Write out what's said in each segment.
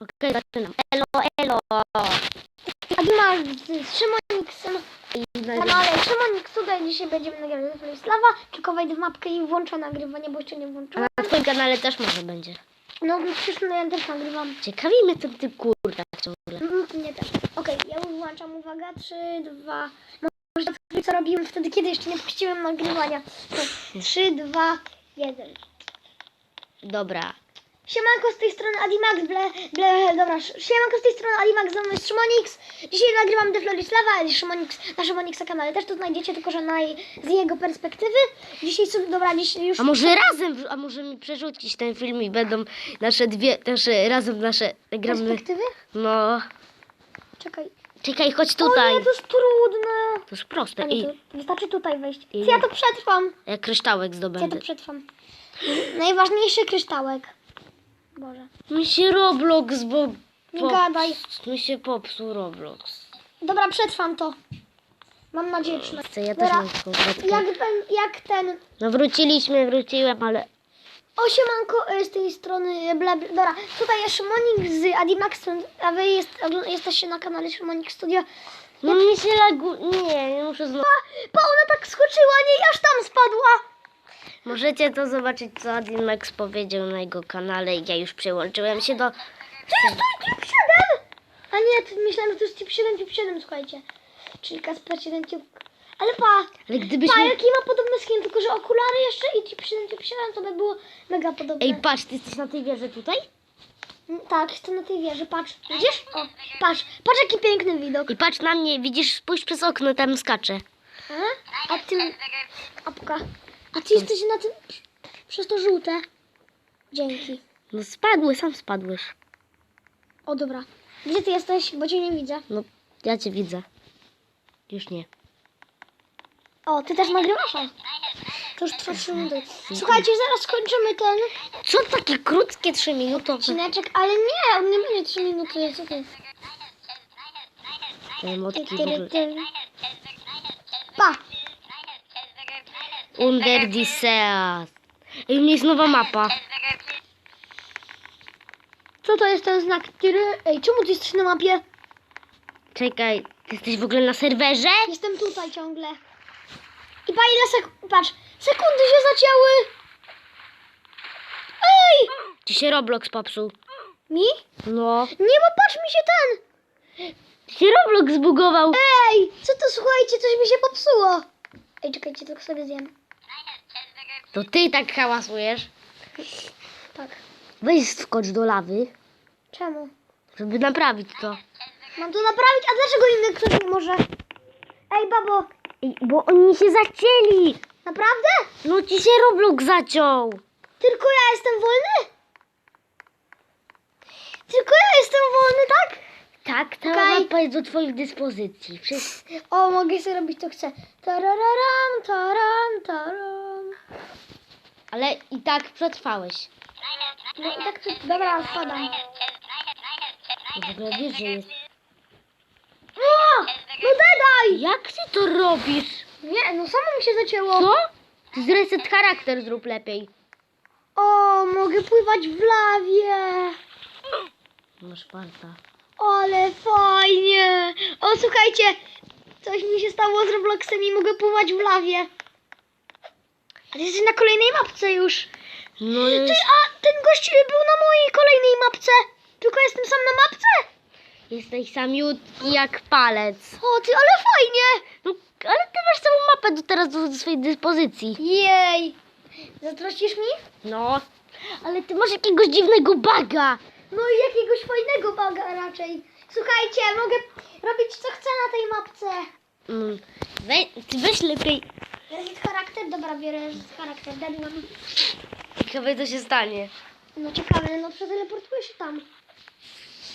Okej, zaczynam. Elo, elo. A ty masz I na kanale Szymonix tutaj dzisiaj będziemy nagrywać Władysława, tylko wejdę w mapkę i włączę nagrywanie, bo jeszcze nie A włączyłem. na twoim kanale też może będzie. No przecież no, ja też nagrywam. Ciekawi mnie ten typ kurda ciągle. Mm, Nie też. Okej, ja już włączam, uwaga, 3, 2, może to co robiłem wtedy, kiedy jeszcze nie puściłem nagrywania. 3, 2, 1. Dobra. Siemanko z tej strony Adimax, ble, ble, dobra, siemanko z tej strony Adimax, ze mną jest Szymonix. Dzisiaj nagrywam The Florislawa, ale Szymonix, na Szymonixa kanale też to znajdziecie, tylko że na, jej- z jego perspektywy. Dzisiaj sobie, dobra, dzisiaj już... A może razem, a może mi przerzucić ten film i będą nasze dwie, nasze, razem nasze, gramy. Perspektywy? No. Czekaj. Czekaj, chodź O tutaj. nie, to jest trudne. To jest proste. Nie, I to wystarczy tutaj wejść. I- ja to przetrwam? ja kryształek Co ja zdobędę. to przetrwam? Najważniejszy kryształek. Boże. Mi się Roblox, bo... Nie gadaj. Mi się popsuł Roblox. Dobra, przetrwam to. Mam nadzieję przynajmniej. Chcę, ja też Dobra, mam jak ten, jak ten No wróciliśmy, wróciłem, ale... O siemanko, e, z tej strony, e, bla, bla, dobra, tutaj jest Szymonik z Adimaxem, a wy jest, jesteście na kanale Szymonik Studio. No mi się lagu... Nie, nie muszę znowu... Pa, ona tak skoczyła, nie, aż tam spadła. Możecie to zobaczyć, co Adimax powiedział na jego kanale i ja już przyłączyłem się do... To jest typ 7! A nie, to myślałem, że to jest typ 7, typ 7, słuchajcie. Czyli Kasper 7, typ... Ale pa, Ale pa, gdybyśmy... jaki ma podobny skin, tylko że okulary jeszcze i typ 7, typ 7, to by było mega podobne. Ej, patrz, ty jesteś na tej wieży tutaj? Mm, Tak, jestem na tej wieży, patrz, widzisz? O, patrz, patrz jaki piękny widok. I patrz na mnie, widzisz, spójrz przez okno, tam skaczę. A, a ty... Apka. A ty jesteś na tym... Przez to żółte. Dzięki. No spadły, sam spadłeś. O, dobra. Gdzie ty jesteś? Bo cię nie widzę. No, ja cię widzę. Już nie. O, ty też nagrywasz? To już trwa 3 minuty. Słuchajcie, zaraz skończymy ten Co takie krótkie trzy minutowe? odcineczek, ale nie, on nie będzie 3 minuty. Co ty? Te Ty, motki w ty, ogóle. ty. Pa! Under the. Ej, u mnie jest nowa mapa. Co to jest ten znak? Tyry? Ej, czemu ty jesteś na mapie? Czekaj, ty jesteś w ogóle na serwerze? Jestem tutaj ciągle. I pa ile sek... Patrz, sekundy się zacięły. Ej! Ci się Roblox popsuł. Mi? No. Nie, bo patrz mi się ten. Ci się Roblox zbugował. Ej, co to słuchajcie, coś mi się popsuło. Ej, czekajcie, tylko sobie zjem. To ty tak hałasujesz. Tak. Weź skocz do lawy, Czemu? żeby naprawić to. Mam to naprawić, a dlaczego inny ktoś nie może? Ej, babo, Ej, bo oni się zacięli. naprawdę? No ci się Roblox zaciął. Tylko ja jestem wolny? Tylko ja jestem wolny, tak? Tak, ta Okej. mapa jest do twoich dyspozycji. O, mogę sobie robić to chcę. Tararam, taram, taram. Ale i tak przetrwałeś. No i tak. Dobra, spadam. W ogóle wiesz, że jest. O! No daj! Jak ty to robisz? Nie, no samo mi się zacięło. Co? Ty zreset charakter zrób lepiej. O, mogę pływać w lawie. Masz farta. Ale fajnie! O, słuchajcie, coś mi się stało z Robloxem i mogę pływać w lawie. Ale jesteś na kolejnej mapce już. No Ty, jest, a ten gość był na mojej kolejnej mapce. Tylko jestem sam na mapce. jesteś samiutki jak palec. O, ty, ale fajnie. No, ale ty masz całą mapę do teraz do, do swojej dyspozycji. Jej. Zazdrościsz mi? No. Ale ty masz jakiegoś dziwnego baga. No i jakiegoś fajnego raczej. Słuchajcie, mogę robić co chcę na tej mapce. Mm. We, ty weź lepiej. Reset charakter? Dobra, biorę reset charakter. Mi. Ciekawe co się stanie. No ciekawe, no przeteleportuję się tam.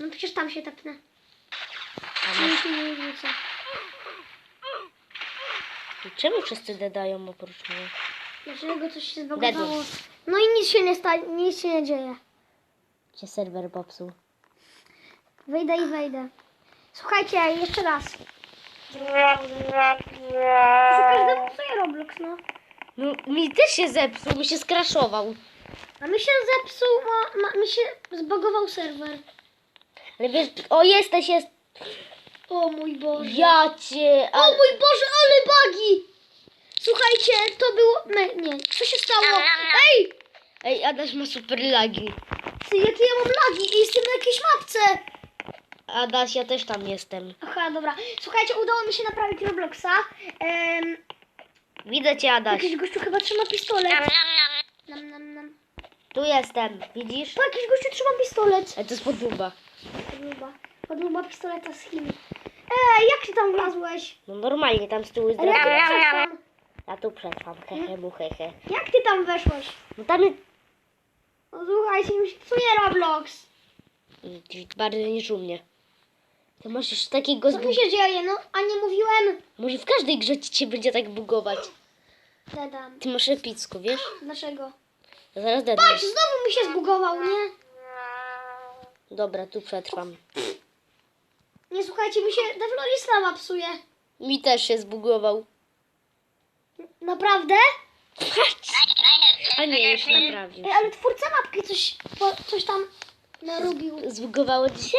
No przecież tam się tepnę. A Nie masz, się nie wrócę. czemu wszyscy dodają oprócz mnie? Dlaczego coś się zbagowało? No i nic się nie sta- nic się nie dzieje. Cię serwer popsuł. Wejdę i wejdę. Słuchajcie, jeszcze raz. To każdemu psuje Roblox, no. No mi też się zepsuł, mi się skraszował. A mi się zepsuł, ma, ma, mi się zbagował serwer. Ale wiesz, o jesteś, jest. O mój Boże. Ja cię. O mój Boże, ale bagi! Słuchajcie, to było... Nie, nie, co się stało? Ej! Ej, Adaś ma super lagi. Ty, jakie ja mam lagi i jestem na jakiejś mapce. Adaś, ja też tam jestem. Aha, dobra. Słuchajcie, udało mi się naprawić Robloxa. Em, Widzę cię, Adaś. jakiś gościu chyba trzyma pistolet. Nam, nam, nam. Tu jestem, widzisz? To jakiś gościu trzyma pistolet. Ej, to jest podłuba. Podłuba. Podłuba pistoleta z Chin. Ej, jak ty tam wlazłeś? No normalnie, tam z tyłu jest Ale jak ty drabina. przetrwam? Ja tu przetrwam, hehe, mu hehe. Jak ty tam weszłeś? No tam jest... No słuchajcie, mi się psuje Roblox. Bardziej niż u mnie. To masz już takiego Co zbug... tu się dzieje? No, a nie mówiłem? Może w każdej grze ci się będzie tak bugować. Dedam. Ty masz epicko, wiesz? Dlaczego? Ja zaraz dednę. Patrz, znowu mi się zbugował, nie? Dobra, tu przetrwam. Nie słuchajcie, mi się Devlorislava psuje. Mi też się zbugował. Naprawdę? A nie, już naprawił. Ej, ale twórca mapki coś, po, coś tam narobił. Zbugowało ci się?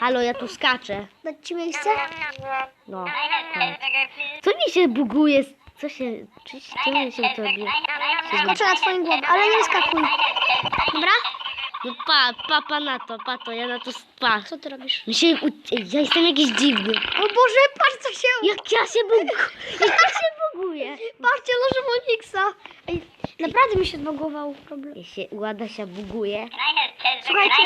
Halo, ja tu skaczę. Dać ci miejsce? No. Co mi się buguje? Co się... Czy, czemu się to robi? Skoczę na twoim głowę, ale nie skakuj. Dobra? No pa, pa, pa na to, pa to, ja na to spa. Co ty robisz? Mi się... u- ja jestem jakiś dziwny. O Boże, patrz co się... Jak ja się buguję? Jak ja się buguję? Patrzcie, loże Moniksa. Ej, naprawdę mi się zbagował problem. Ja się, Łada się buguje. Słuchajcie.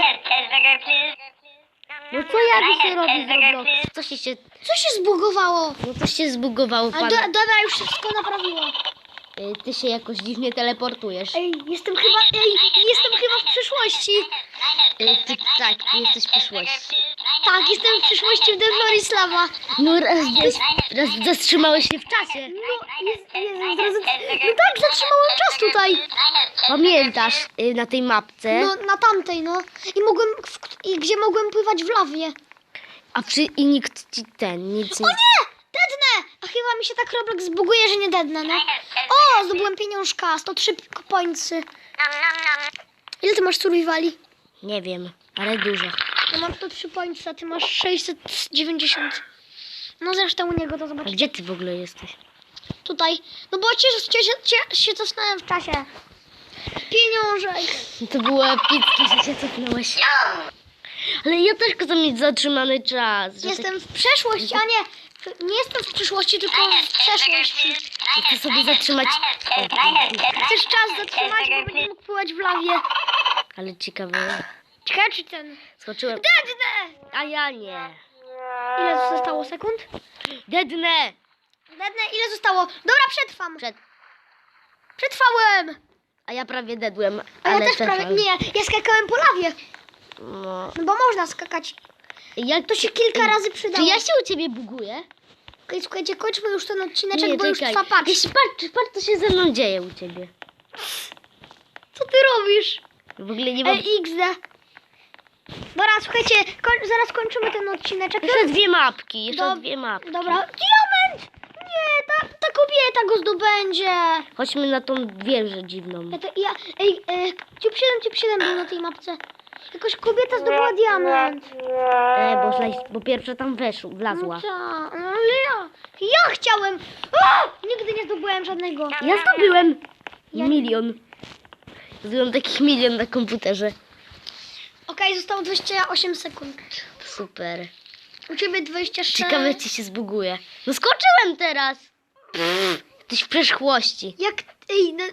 No co ja mi się robi Roblox? Co się się... Co się zbugowało? No coś się zbugowało, A do, dobra, już wszystko naprawiło. Y, Ty się jakoś dziwnie teleportujesz. Ej, jestem chyba, ej, jestem chyba w przyszłości. Y, Ty, tak, ty jesteś w przyszłości. Tak, jestem w przyszłości w Devlorislava. No raz, raz, raz zatrzymałeś się w czasie. No, jest, jest, zaraz, no tak, zatrzymałem czas tutaj. Pamiętasz y, na tej mapce? No, na tamtej, no. I mogłem, w, i gdzie mogłem pływać w lawie. A przy, i nikt ci ten, nic O nie... chyba mi się tak Roblox zbuguje, że nie dednę, no. O, zdobyłem pieniążka, 103 pońcy. Ile ty masz survivali? Nie wiem, ale dużo. Ja mam 103 pońcy, a ty masz 690. No zresztą u niego to A gdzie ty w ogóle jesteś? Tutaj. No bo cię, cię, cię, się cofnąłem w czasie. Pieniążek. To było epickie, że się cofnąłeś. Ale ja też chcę mieć zatrzymany czas. Że Jestem w przeszłości, a nie. Nie jestem w przyszłości, tylko w przeszłości. chcę sobie zatrzymać... Chcesz czas zatrzymać, bo będę mógł pływać w lawie. ale ciekawe. Ciekawe czy ten. Skoczyłem. Dednę! A ja nie. Ile zostało sekund? Dednę! Dednę, ile zostało? Dobra, przetrwam. Przed... Przetrwałem. A ja prawie dedłem, A ja ale też prawie. Nie, ja skakałem po lawie. No. No bo można skakać. Jak To się kilka razy przydało. Czy ja się u ciebie buguję? Okej, słuchajcie, kończmy już ten odcineczek, bo już czekaj. trwa patrz. Jeśli patrz, patrz, co się ze mną dzieje u ciebie. Co ty robisz? W ogóle nie mam... Ej, XD. Dobra, słuchajcie, koń, zaraz kończymy ten odcineczek. Jeszcze dwie mapki, jeszcze Dob- dwie mapki. Dobra, diament! Nie, ta, ta kobieta go zdobędzie. Chodźmy na tą wieżę dziwną. Ja to, ja, ej, e, Ciup 7, Ciup 7 był na tej mapce. Jakaś kobieta zdobyła diament. E, bo, bo pierwsza tam weszła, wlazła. No no ale ja, ja chciałem. A! Nigdy nie zdobyłem żadnego. Ja zdobyłem Ja- milion. Zdobyłem takich milion na komputerze. Okej, zostało 28 sekund. Super. U ciebie 26. Ciekawe, czy się zbuguje. No skoczyłem teraz. Jesteś w przeszłości. Jak, ej, no,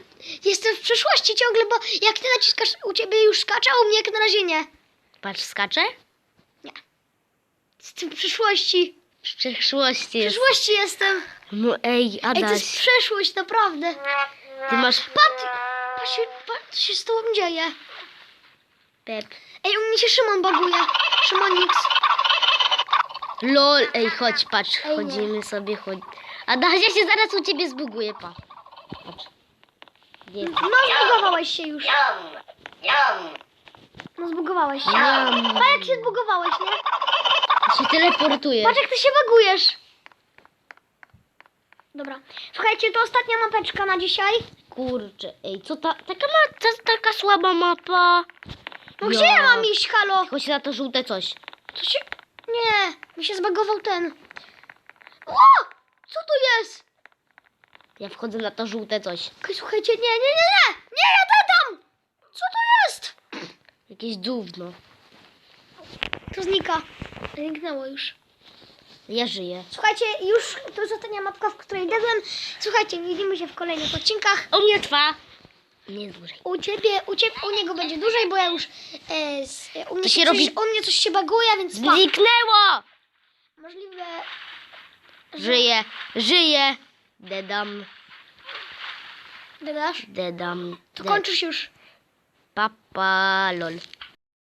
jestem w przeszłości ciągle, bo jak ty naciskasz, u ciebie już skacze, a u mnie jak na razie nie. Patrz, skaczę? Jestem w przyszłości. W przeszłości W jest. przyszłości jestem. No ej, Ej, to jest Adaś, przeszłość, naprawdę. ty masz Patrz, patrz, patrz co się z tobą dzieje. pep. Ej, u mnie się Szymon baguje. Szymonix. Lol, ej, chodź, patrz, nie. chodzimy sobie, chodź. Adaś, ja się zaraz u ciebie zbuguję, pa. Patrz. Gdzie? No, zbugowałeś się już. No, zbugowałeś się. Jam. Patrz, jak się zbugowałeś, nie? Się teleportuję. Patrz, jak ty się bagujesz. Dobra. Słuchajcie, to ostatnia mapeczka na dzisiaj. Kurczę, ej, co ta, taka ma, ta, taka słaba mapa. No gdzie ja mam iść, halo? Chodź na to żółte coś. Co się... Nie, mi się zbagował ten. O! Co to jest? Ja wchodzę na to żółte coś. Słuchajcie, nie, nie, nie, nie! Nie, ja tam! Co to jest? Jakieś gówno. To znika. Zniknęło już. Ja żyję. Słuchajcie, już to jest ostatnia mapka, w której dedłem. Słuchajcie, widzimy się w kolejnych odcinkach. U mnie trwa. Nie dłużej. U ciebie, u ciebie, u niego będzie dłużej, bo ja już e, z, e, u, mnie To się coś, robi- u mnie coś się baguje, więc pa. Zniknęło! Możliwe, Żyję, żyję. Dedam, dodasz? dedam. To kończysz już. Papa, lol.